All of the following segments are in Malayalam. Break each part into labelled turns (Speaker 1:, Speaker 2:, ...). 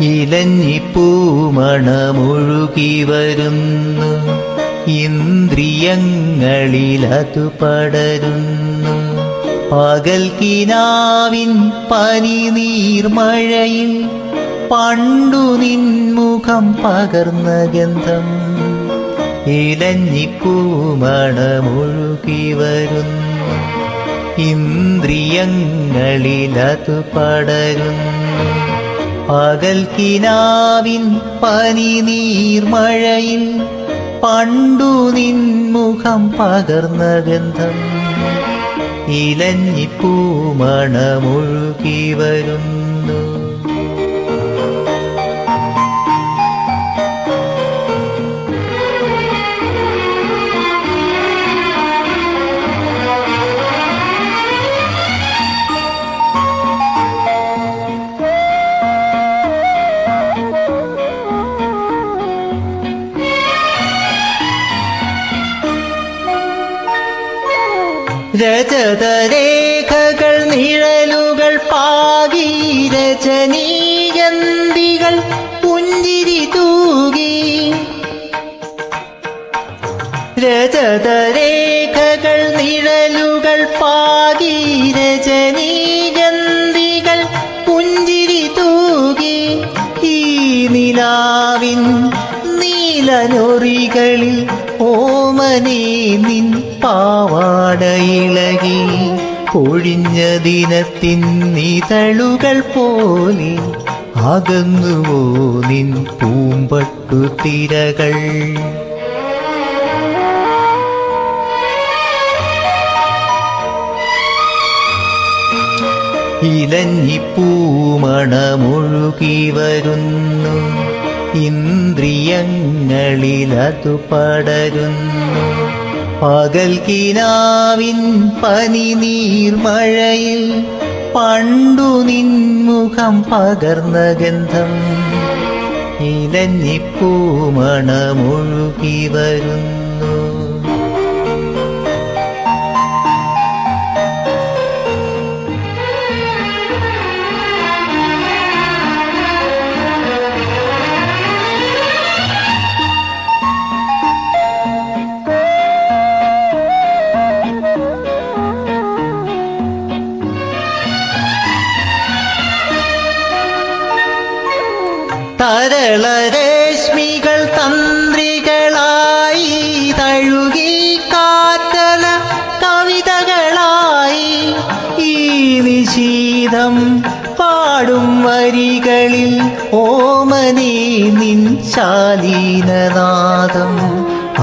Speaker 1: ഇലഞ്ഞിപ്പൂമണമൊഴുകി വരുന്നു. ഇന്ദ്രിയങ്ങളിലതു പടരുന്നു. പകൽ കിനാവിൻ പനി നീർമഴയിൽ പണ്ടു നിൻമുഖം പകർന്ന ഗന്ധം. ഇലഞ്ഞിപ്പൂമണമൊഴുകി വരുന്നു. ഇന്ദ്രിയങ്ങളിലതു പടരുന്നു. പകൽ കിനാവിൻ പനി നീർമഴയിൽ പണ്ടു നിൻമുഖം പകർന്ന ഗന്ധം ഇലഞ്ഞിപ്പൂമണമൊഴുകി വരുന്നു. രജതരേഖകൾ നിഴലുകൾ പാകി രജനീയന്തികൾ പുഞ്ചിരി തൂകി. രജതരേഖകൾ നിഴലുകൾ പാകി രജനീയന്തികൾ പുഞ്ചിരി തൂകി. ഈ നിലാവിൻ നീലനൊറികളിൽ ഓമനേ നിൻ പാവാടയിളകി പൊഴിഞ്ഞ ദിനത്തിൻ നിതളുകൾ പോലെ അകന്നുവോ നിൻ പൂമ്പട്ടു തിരകൾ? ഇലഞ്ഞിപ്പൂമണമൊഴുകി വരുന്നു. ഇന്ദ്രിയങ്ങളിലതു പടരുന്നു. പകൽ കിനാവിൻ പനി നീർമഴയിൽ പണ്ടു നിൻമുഖം പകർന്ന ഗന്ധം ഇലഞ്ഞിപ്പൂമണമൊഴുകി വരുന്നു. തരളരശ്മികൾ തന്ത്രികളായി തഴുകി കാത്തല കവിതകളായി ഈ നിശീതം പാടും വരികളിൽ ഓമനി നിൻ ശാലീനനാദം.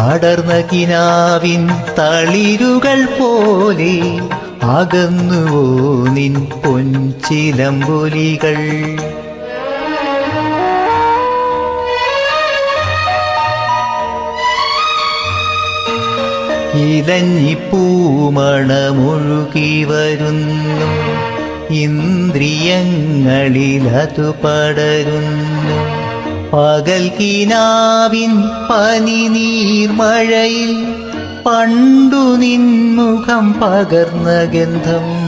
Speaker 1: അടർന്ന കിനാവിൻ തളിരുകൾ പോലെ അകന്നുവോ നിൻ പൊൻചിലമ്പൊലികൾ. ഇലഞ്ഞിപ്പൂമണമൊഴുകി വരുന്നു. ഇന്ദ്രിയങ്ങളിലതു പടരുന്നു. പകൽ കിനാവിൻ പനി നീർമഴയിൽ പണ്ടു നിൻമുഖം പകർന്ന ഗന്ധം.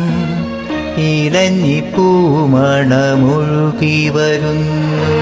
Speaker 1: ഇലഞ്ഞിപ്പൂമണമൊഴുകി വരുന്നു.